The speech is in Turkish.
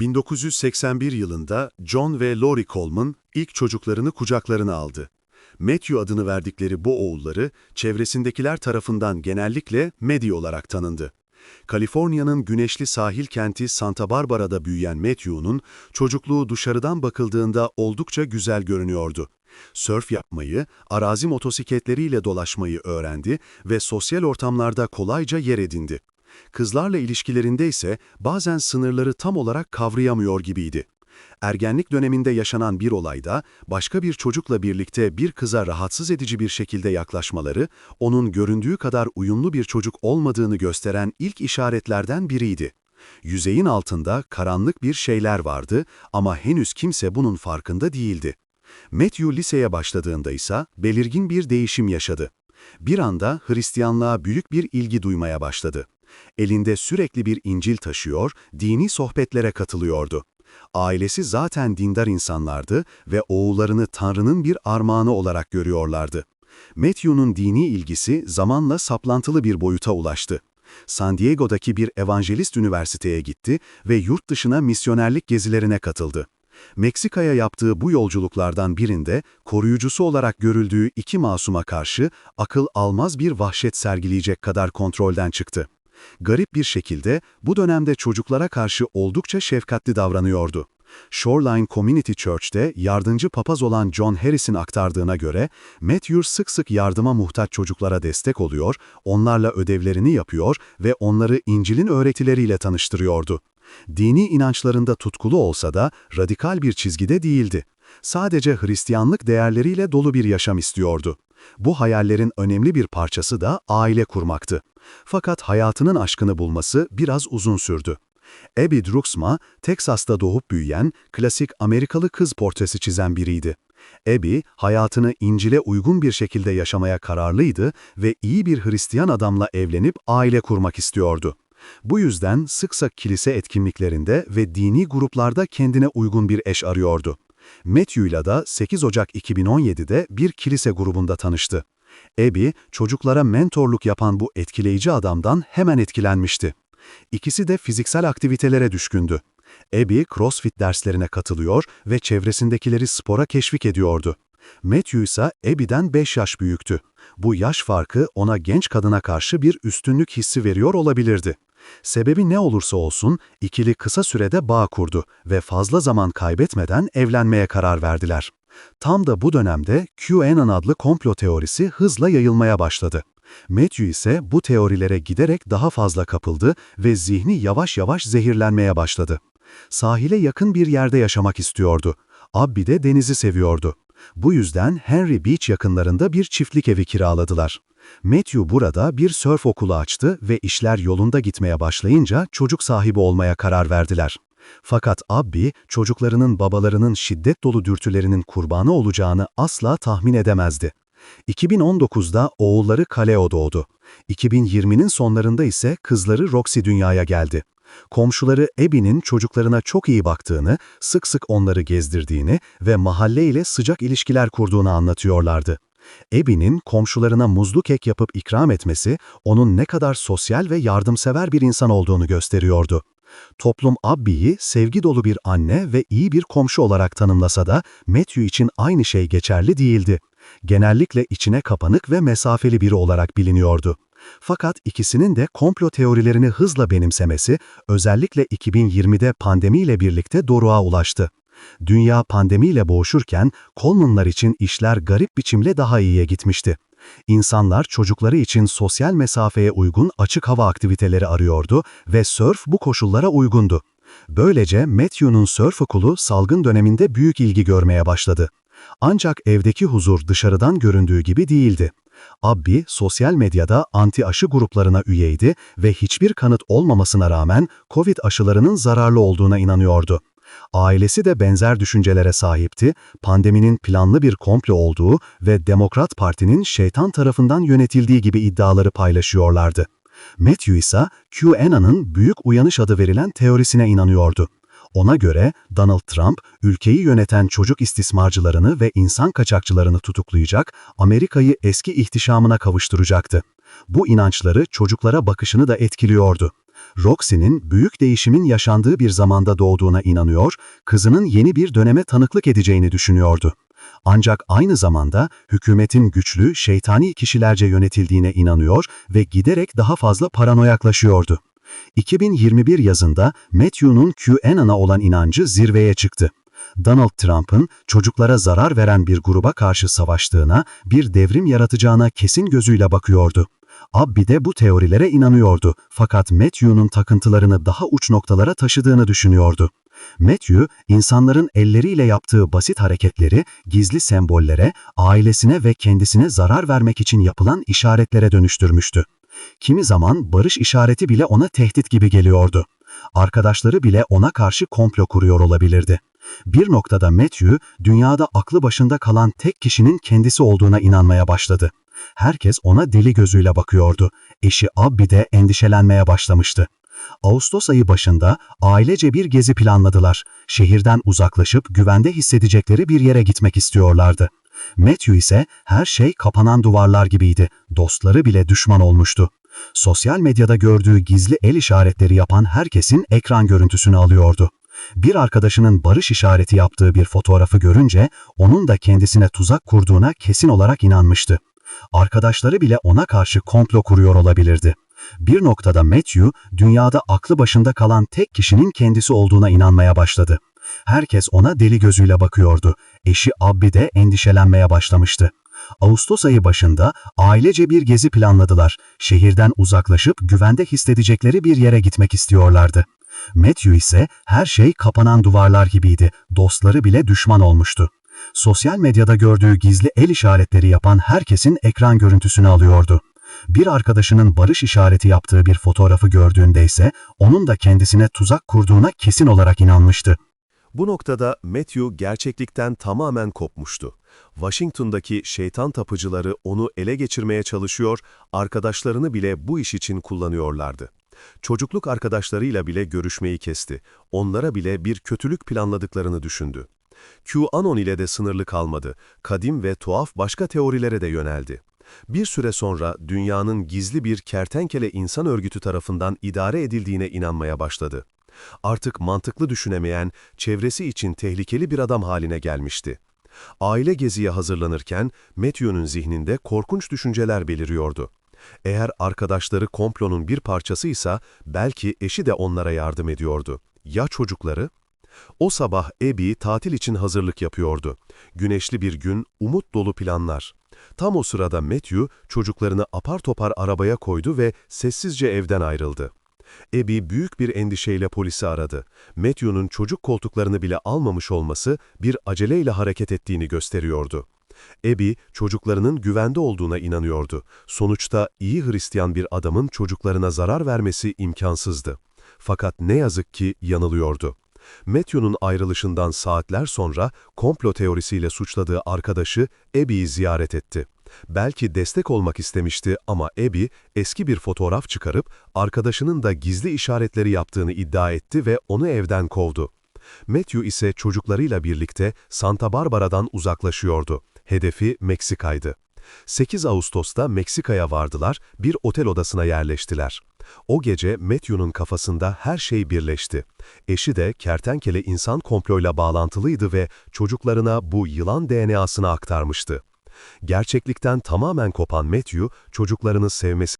1981 yılında John ve Lori Coleman ilk çocuklarını kucaklarına aldı. Matthew adını verdikleri bu oğulları çevresindekiler tarafından genellikle Maddie olarak tanındı. Kaliforniya'nın güneşli sahil kenti Santa Barbara'da büyüyen Matthew'nun çocukluğu dışarıdan bakıldığında oldukça güzel görünüyordu. Sörf yapmayı, arazi motosikletleriyle dolaşmayı öğrendi ve sosyal ortamlarda kolayca yer edindi. Kızlarla ilişkilerinde ise bazen sınırları tam olarak kavrayamıyor gibiydi. Ergenlik döneminde yaşanan bir olayda başka bir çocukla birlikte bir kıza rahatsız edici bir şekilde yaklaşmaları, onun göründüğü kadar uyumlu bir çocuk olmadığını gösteren ilk işaretlerden biriydi. Yüzeyin altında karanlık bir şeyler vardı ama henüz kimse bunun farkında değildi. Matthew liseye başladığında ise belirgin bir değişim yaşadı. Bir anda Hristiyanlığa büyük bir ilgi duymaya başladı. Elinde sürekli bir İncil taşıyor, dini sohbetlere katılıyordu. Ailesi zaten dindar insanlardı ve oğullarını Tanrı'nın bir armağanı olarak görüyorlardı. Matthew'nun dini ilgisi zamanla saplantılı bir boyuta ulaştı. San Diego'daki bir evangelist üniversiteye gitti ve yurt dışına misyonerlik gezilerine katıldı. Meksika'ya yaptığı bu yolculuklardan birinde koruyucusu olarak görüldüğü iki masuma karşı akıl almaz bir vahşet sergileyecek kadar kontrolden çıktı. Garip bir şekilde bu dönemde çocuklara karşı oldukça şefkatli davranıyordu. Shoreline Community Church'te yardımcı papaz olan John Harris'in aktardığına göre, Matthew sık sık yardıma muhtaç çocuklara destek oluyor, onlarla ödevlerini yapıyor ve onları İncil'in öğretileriyle tanıştırıyordu. Dini inançlarında tutkulu olsa da radikal bir çizgide değildi. Sadece Hristiyanlık değerleriyle dolu bir yaşam istiyordu. Bu hayallerin önemli bir parçası da aile kurmaktı. Fakat hayatının aşkını bulması biraz uzun sürdü. Abby Druxma, Teksas'ta doğup büyüyen, klasik Amerikalı kız portresi çizen biriydi. Abby, hayatını İncil'e uygun bir şekilde yaşamaya kararlıydı ve iyi bir Hristiyan adamla evlenip aile kurmak istiyordu. Bu yüzden sık sık kilise etkinliklerinde ve dini gruplarda kendine uygun bir eş arıyordu. Matthew'la da 8 Ocak 2017'de bir kilise grubunda tanıştı. Abby, çocuklara mentorluk yapan bu etkileyici adamdan hemen etkilenmişti. İkisi de fiziksel aktivitelere düşkündü. Abby, crossfit derslerine katılıyor ve çevresindekileri spora keşvik ediyordu. Matthew ise Abby'den 5 yaş büyüktü. Bu yaş farkı ona genç kadına karşı bir üstünlük hissi veriyor olabilirdi. Sebebi ne olursa olsun ikili kısa sürede bağ kurdu ve fazla zaman kaybetmeden evlenmeye karar verdiler. Tam da bu dönemde QAnon adlı komplo teorisi hızla yayılmaya başladı. Matthew ise bu teorilere giderek daha fazla kapıldı ve zihni yavaş yavaş zehirlenmeye başladı. Sahile yakın bir yerde yaşamak istiyordu. Abby de denizi seviyordu. Bu yüzden Henry Beach yakınlarında bir çiftlik evi kiraladılar. Matthew burada bir sörf okulu açtı ve işler yolunda gitmeye başlayınca çocuk sahibi olmaya karar verdiler. Fakat Abby, çocuklarının babalarının şiddet dolu dürtülerinin kurbanı olacağını asla tahmin edemezdi. 2019'da oğulları Kaleo doğdu. 2020'nin sonlarında ise kızları Roxy dünyaya geldi. Komşuları Abby'nin çocuklarına çok iyi baktığını, sık sık onları gezdirdiğini ve mahalleyle sıcak ilişkiler kurduğunu anlatıyorlardı. Abby'nin komşularına muzlu kek yapıp ikram etmesi, onun ne kadar sosyal ve yardımsever bir insan olduğunu gösteriyordu. Toplum Abby'yi sevgi dolu bir anne ve iyi bir komşu olarak tanımlasa da Matthew için aynı şey geçerli değildi. Genellikle içine kapanık ve mesafeli biri olarak biliniyordu. Fakat ikisinin de komplo teorilerini hızla benimsemesi, özellikle 2020'de pandemiyle birlikte doruğa ulaştı. Dünya pandemiyle boğuşurken Coleman'lar için işler garip biçimle daha iyiye gitmişti. İnsanlar çocukları için sosyal mesafeye uygun açık hava aktiviteleri arıyordu ve sörf bu koşullara uygundu. Böylece Matthew'nun sörf okulu salgın döneminde büyük ilgi görmeye başladı. Ancak evdeki huzur dışarıdan göründüğü gibi değildi. Abby sosyal medyada anti-aşı gruplarına üyeydi ve hiçbir kanıt olmamasına rağmen COVID aşılarının zararlı olduğuna inanıyordu. Ailesi de benzer düşüncelere sahipti, pandeminin planlı bir komplo olduğu ve Demokrat Parti'nin şeytan tarafından yönetildiği gibi iddiaları paylaşıyorlardı. Matthew ise QAnon'ın büyük uyanış adı verilen teorisine inanıyordu. Ona göre Donald Trump, ülkeyi yöneten çocuk istismarcılarını ve insan kaçakçılarını tutuklayacak, Amerika'yı eski ihtişamına kavuşturacaktı. Bu inançları çocuklara bakışını da etkiliyordu. Roxy'nin büyük değişimin yaşandığı bir zamanda doğduğuna inanıyor, kızının yeni bir döneme tanıklık edeceğini düşünüyordu. Ancak aynı zamanda hükümetin güçlü, şeytani kişilerce yönetildiğine inanıyor ve giderek daha fazla paranoyaklaşıyordu. 2021 yazında Matthew'nun QAnon'a olan inancı zirveye çıktı. Donald Trump'ın çocuklara zarar veren bir gruba karşı savaştığına, bir devrim yaratacağına kesin gözüyle bakıyordu. Abbi de bu teorilere inanıyordu fakat Matthew'nun takıntılarını daha uç noktalara taşıdığını düşünüyordu. Matthew, insanların elleriyle yaptığı basit hareketleri gizli sembollere, ailesine ve kendisine zarar vermek için yapılan işaretlere dönüştürmüştü. Kimi zaman barış işareti bile ona tehdit gibi geliyordu. Arkadaşları bile ona karşı komplo kuruyor olabilirdi. Bir noktada Matthew, dünyada aklı başında kalan tek kişinin kendisi olduğuna inanmaya başladı. Herkes ona deli gözüyle bakıyordu. Eşi Abby de endişelenmeye başlamıştı. Ağustos ayı başında ailece bir gezi planladılar. Şehirden uzaklaşıp güvende hissedecekleri bir yere gitmek istiyorlardı. Matthew ise her şey kapanan duvarlar gibiydi. Dostları bile düşman olmuştu. Sosyal medyada gördüğü gizli el işaretleri yapan herkesin ekran görüntüsünü alıyordu. Bir arkadaşının barış işareti yaptığı bir fotoğrafı görünce onun da kendisine tuzak kurduğuna kesin olarak inanmıştı. Arkadaşları bile ona karşı komplo kuruyor olabilirdi. Bir noktada Matthew, dünyada aklı başında kalan tek kişinin kendisi olduğuna inanmaya başladı. Herkes ona deli gözüyle bakıyordu. Eşi Abby de endişelenmeye başlamıştı. Ağustos ayı başında ailece bir gezi planladılar. Şehirden uzaklaşıp güvende hissedecekleri bir yere gitmek istiyorlardı. Matthew ise her şey kapanan duvarlar gibiydi. Dostları bile düşman olmuştu. Sosyal medyada gördüğü gizli el işaretleri yapan herkesin ekran görüntüsünü alıyordu. Bir arkadaşının barış işareti yaptığı bir fotoğrafı gördüğünde ise onun da kendisine tuzak kurduğuna kesin olarak inanmıştı. Bu noktada Matthew gerçeklikten tamamen kopmuştu. Washington'daki şeytan tapıcıları onu ele geçirmeye çalışıyor, arkadaşlarını bile bu iş için kullanıyorlardı. Çocukluk arkadaşlarıyla bile görüşmeyi kesti. Onlara bile bir kötülük planladıklarını düşündü. QAnon ile de sınırlı kalmadı. Kadim ve tuhaf başka teorilere de yöneldi. Bir süre sonra dünyanın gizli bir kertenkele insan örgütü tarafından idare edildiğine inanmaya başladı. Artık mantıklı düşünemeyen, çevresi için tehlikeli bir adam haline gelmişti. Aile geziye hazırlanırken Matthew'nun zihninde korkunç düşünceler beliriyordu. Eğer arkadaşları komplonun bir parçasıysa belki eşi de onlara yardım ediyordu. Ya çocukları? O sabah Abby tatil için hazırlık yapıyordu. Güneşli bir gün, umut dolu planlar. Tam o sırada Matthew çocuklarını apar topar arabaya koydu ve sessizce evden ayrıldı. Abby büyük bir endişeyle polisi aradı. Matthew'nun çocuk koltuklarını bile almamış olması bir aceleyle hareket ettiğini gösteriyordu. Abby, çocuklarının güvende olduğuna inanıyordu. Sonuçta iyi Hristiyan bir adamın çocuklarına zarar vermesi imkansızdı. Fakat ne yazık ki yanılıyordu. Matthew'nun ayrılışından saatler sonra komplo teorisiyle suçladığı arkadaşı Abby'yi ziyaret etti. Belki destek olmak istemişti ama Abby eski bir fotoğraf çıkarıp arkadaşının da gizli işaretleri yaptığını iddia etti ve onu evden kovdu. Matthew ise çocuklarıyla birlikte Santa Barbara'dan uzaklaşıyordu. Hedefi Meksika'ydı. 8 Ağustos'ta Meksika'ya vardılar, bir otel odasına yerleştiler. O gece Matthew'nun kafasında her şey birleşti. Eşi de kertenkele insan komployla bağlantılıydı ve çocuklarına bu yılan DNA'sını aktarmıştı. Gerçeklikten tamamen kopan Matthew, çocuklarını sevmesi